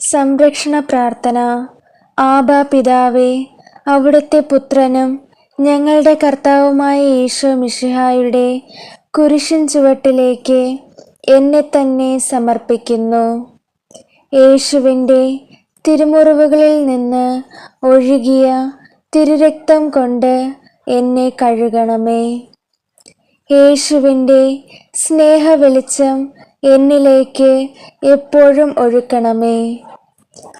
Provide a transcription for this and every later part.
സംരക്ഷണ പ്രാർത്ഥന. ആബാ പിതാവേ അവിടുത്തെ പുത്രനും ഞങ്ങളുടെ കർത്താവുമായ ഈശോ മിഷിഹായുടെ കുരിശിൻ ചുവട്ടിലേക്ക് എന്നെ തന്നെ സമർപ്പിക്കുന്നു. യേശുവിന്റെ തിരുമുറിവുകളിൽ നിന്ന് ഒഴുകിയ തിരുരക്തം കൊണ്ട് എന്നെ കഴുകണമേ. യേശുവിന്റെ സ്നേഹ വെളിച്ചം എന്നിലേക്ക് എപ്പോഴും ഒഴുക്കണമേ.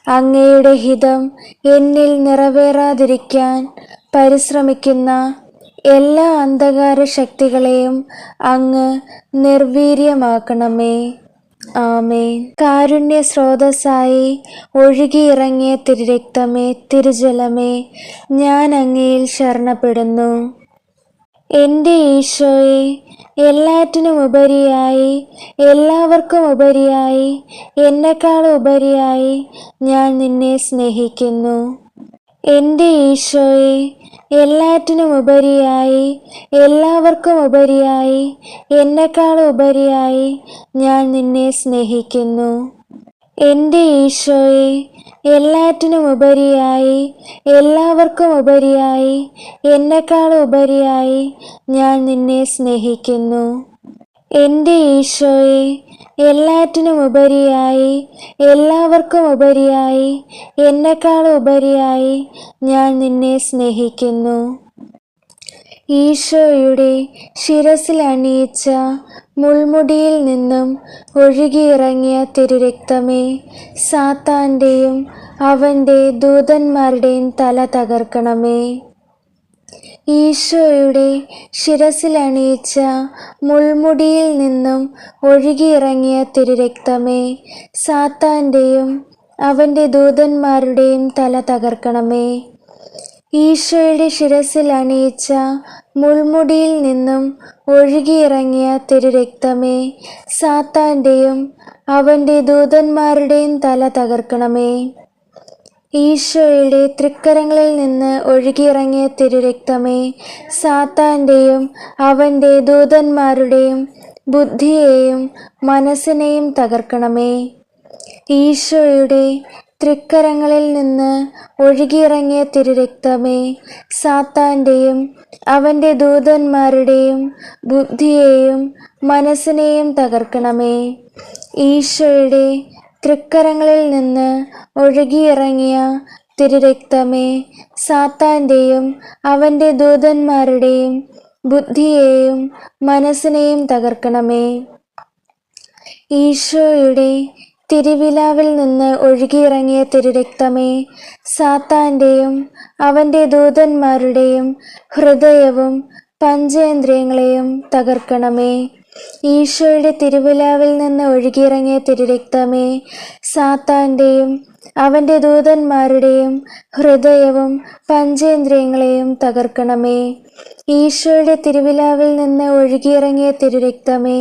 അങ്ങയുടെ ഹിതം എന്നിൽ നിറവേറാതിരിക്കാൻ പരിശ്രമിക്കുന്ന എല്ലാ അന്ധകാര ശക്തികളെയും അങ്ങ് നിർവീര്യമാക്കണമേ. ആമേൻ. കാരുണ്യ സ്രോതസ്സായി ഒഴുകിയിറങ്ങിയ തിരുരക്തമേ തിരുജലമേ ഞാൻ അങ്ങയിൽ ശരണപ്പെടുന്നു. എന്റെ ഈശോയെ എല്ലാറ്റിനും ഉപരിയായി എല്ലാവർക്കും ഉപരിയായി എന്നെക്കാൾ ഉപരിയായി ഞാൻ നിന്നെ സ്നേഹിക്കുന്നു. എന്റെ ഈശോയെ എല്ലാറ്റിനും ഉപരിയായി എല്ലാവർക്കും ഉപരിയായി എന്നെക്കാൾ ഉപരിയായി ഞാൻ നിന്നെ സ്നേഹിക്കുന്നു. എന്റെ ഈശോയെ എല്ലാറ്റിനും ഉപരിയായി എല്ലാവർക്കും ഉപരിയായി എന്നെക്കാൾ ഉപരിയായി ഞാൻ നിന്നെ സ്നേഹിക്കുന്നു. എന്റെ ഈശോയെ എല്ലാറ്റിനും ഉപരിയായി എല്ലാവർക്കും ഉപരിയായി എന്നെക്കാൾ ഉപരിയായി ഞാൻ നിന്നെ സ്നേഹിക്കുന്നു. ഈശോയുടെ ശിരസിൽ അണിയിച്ച മുൾമുടിയിൽ നിന്നും ഒഴുകിയിറങ്ങിയ തിരുരക്തമേ സാത്താന്റെയും അവന്റെ ദൂതന്മാരുടെയും തല തകർക്കണമേ. ഈശോയുടെ ശിരസിൽ അണിയിച്ച മുൾമുടിയിൽ നിന്നും ഒഴുകിയിറങ്ങിയ തിരുരക്തമേ സാത്താന്റെയും അവന്റെ ദൂതന്മാരുടെയും തല തകർക്കണമേ. ഈശോയുടെ ശിരസിൽ അണിയിച്ച മുൾമുടിയിൽ നിന്നും ഒഴുകിയിറങ്ങിയ തിരുരക്തമേ സാത്താന്റെയും അവന്റെ ദൂതന്മാരുടെയും തല തകർക്കണമേ. ഈശോയുടെ തൃക്കരങ്ങളിൽ നിന്ന് ഒഴുകിയിറങ്ങിയ തിരുരക്തമേ സാത്താന്റെയും അവന്റെ ദൂതന്മാരുടെയും ബുദ്ധിയെയും മനസ്സിനെയും തകർക്കണമേ. ഈശോയുടെ തൃക്കരങ്ങളിൽ നിന്ന് ഒഴുകിയിറങ്ങിയ തിരുരക്തമേ സാത്താന്റെയും അവന്റെ ദൂതന്മാരുടെയും ബുദ്ധിയെയും മനസ്സിനെയും തകർക്കണമേ. ഈശോയുടെ തൃക്കരങ്ങളിൽ നിന്ന് ഒഴുകിയിറങ്ങിയ തിരുരക്തമേ സാത്താന്റെയും അവന്റെ ദൂതന്മാരുടെയും ബുദ്ധിയെയും മനസ്സിനെയും തകർക്കണമേ. ഈശോയുടെ തിരുവിലാവിൽ നിന്ന് ഒഴുകിയിറങ്ങിയ തിരുരക്തമേ സാത്താന്റെയും അവന്റെ ദൂതന്മാരുടെയും ഹൃദയവും പഞ്ചേന്ദ്രിയങ്ങളെയും തകർക്കണമേ. ഈശോയുടെ തിരുവിലാവിൽ നിന്ന് ഒഴുകിയിറങ്ങിയ തിരുരക്തമേ സാത്താന്റെയും അവന്റെ ദൂതന്മാരുടെയും ഹൃദയവും പഞ്ചേന്ദ്രിയങ്ങളെയും തകർക്കണമേ. ഈശോയുടെ തിരുവിലാവിൽ നിന്ന് ഒഴുകിയിറങ്ങിയ തിരുരക്തമേ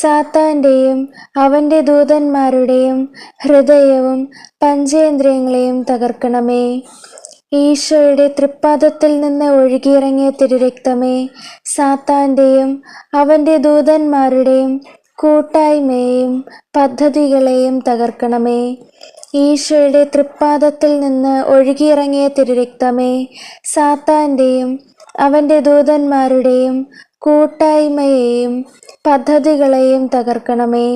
സാത്താന്റെയും അവന്റെ ദൂതന്മാരുടെയും ഹൃദയവും പഞ്ചേന്ദ്രിയങ്ങളെയും തകർക്കണമേ. ഈശോയുടെ തൃപ്പാദത്തിൽ നിന്ന് ഒഴുകിയിറങ്ങിയ തിരുരക്തമേ സാത്താന്റെയും അവന്റെ ദൂതന്മാരുടെയും കൂട്ടായ്മയെയും പദ്ധതികളെയും തകർക്കണമേ. ഈശോയുടെ തൃപ്പാദത്തിൽ നിന്ന് ഒഴുകിയിറങ്ങിയ തിരുരക്തമേ സാത്താന്റെയും അവന്റെ ദൂതന്മാരുടെയും കൂട്ടായ്മയെയും പദ്ധതികളെയും തകർക്കണമേ.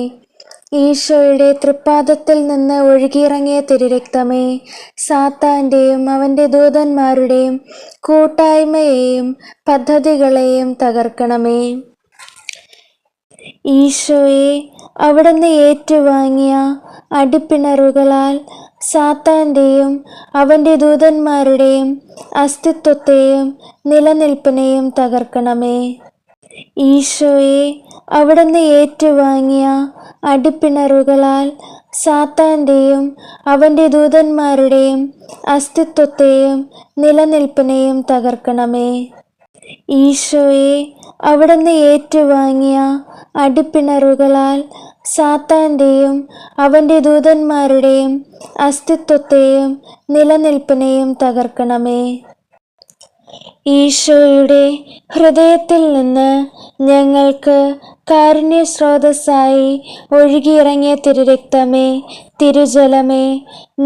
ഈശോയുടെ തൃപ്പാദത്തിൽ നിന്ന് ഒഴുകിയിറങ്ങിയ തിരുരക്തമേ സാത്താന്റെയും അവന്റെ ദൂതന്മാരുടെയും കൂട്ടായ്മയെയും പദ്ധതികളെയും തകർക്കണമേ. ഈശോയെ അവിടുന്ന് ഏറ്റുവാങ്ങിയ അടിപ്പിണറുകളാൽ സാത്താന്റെയും അവന്റെ ദൂതന്മാരുടെയും അസ്തിത്വത്തെയും നിലനിൽപ്പിനെയും തകർക്കണമേ. ഈശോയെ അവിടുന്ന് ഏറ്റുവാങ്ങിയ അടിപ്പിണറുകളാൽ സാത്താന്റെയും അവന്റെ ദൂതന്മാരുടെയും അസ്തിത്വത്തെയും നിലനിൽപ്പിനെയും തകർക്കണമേ. ഈശോയെ അവിടുന്ന് ഏറ്റുവാങ്ങിയ അടിപ്പിണറുകളാൽ സാത്താന്റെയും അവന്റെ ദൂതന്മാരുടെയും അസ്തിത്വത്തെയും നിലനിൽപ്പിനെയും തകർക്കണമേ. ഈശോയുടെ ഹൃദയത്തിൽ നിന്ന് ഞങ്ങൾക്ക് കാരുണ്യ സ്രോതസ്സായി ഒഴുകിയിറങ്ങിയ തിരുരക്തമേ തിരുജലമേ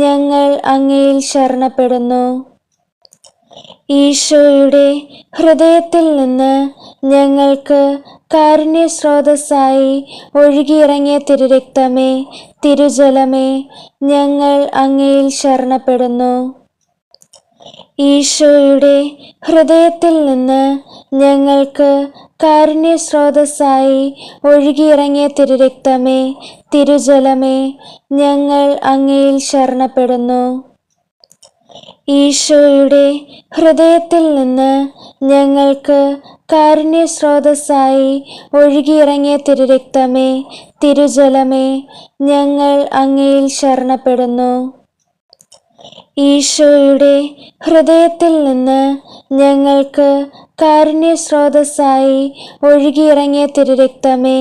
ഞങ്ങൾ അങ്ങയിൽ ശരണപ്പെടുന്നു. ഈശോയുടെ ഹൃദയത്തിൽ നിന്ന് ഞങ്ങൾക്ക് കാരുണ്യ സ്രോതസ്സായി ഒഴുകിയിറങ്ങിയ തിരുരക്തമേ തിരുജലമേ ഞങ്ങൾ അങ്ങയിൽ ശരണപ്പെടുന്നു. ഈശോയുടെ ഹൃദയത്തിൽ നിന്ന് ഞങ്ങൾക്ക് കാരുണ്യ സ്രോതസ്സായി ഒഴുകിയിറങ്ങിയ തിരുരക്തമേ തിരുജലമേ ഞങ്ങൾ അങ്ങയിൽ ശരണപ്പെടുന്നു. ഈശോയുടെ ഹൃദയത്തിൽ നിന്ന് ഞങ്ങൾക്ക് കാരുണ്യ സ്രോതസ്സായി ഒഴുകിയിറങ്ങിയ തിരുരക്തമേ തിരുജലമേ ഞങ്ങൾ അങ്ങയിൽ ശരണപ്പെടുന്നു. ഈശോയുടെ ഹൃദയത്തിൽ നിന്ന് ഞങ്ങൾക്ക് കാരുണ്യ സ്രോതസ്സായി ഒഴുകിയിറങ്ങിയ തിരുരക്തമേ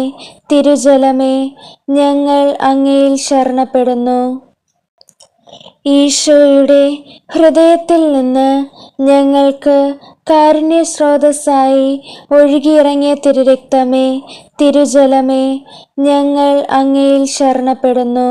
തിരുജലമേ ഞങ്ങൾ അങ്ങയിൽ ശരണപ്പെടുന്നു. ഈശോയുടെ ഹൃദയത്തിൽ നിന്ന് ഞങ്ങൾക്ക് കാരുണ്യ സ്രോതസ്സായി ഒഴുകിയിറങ്ങിയ തിരുരക്തമേ തിരുജലമേ ഞങ്ങൾ അങ്ങയിൽ ശരണപ്പെടുന്നു.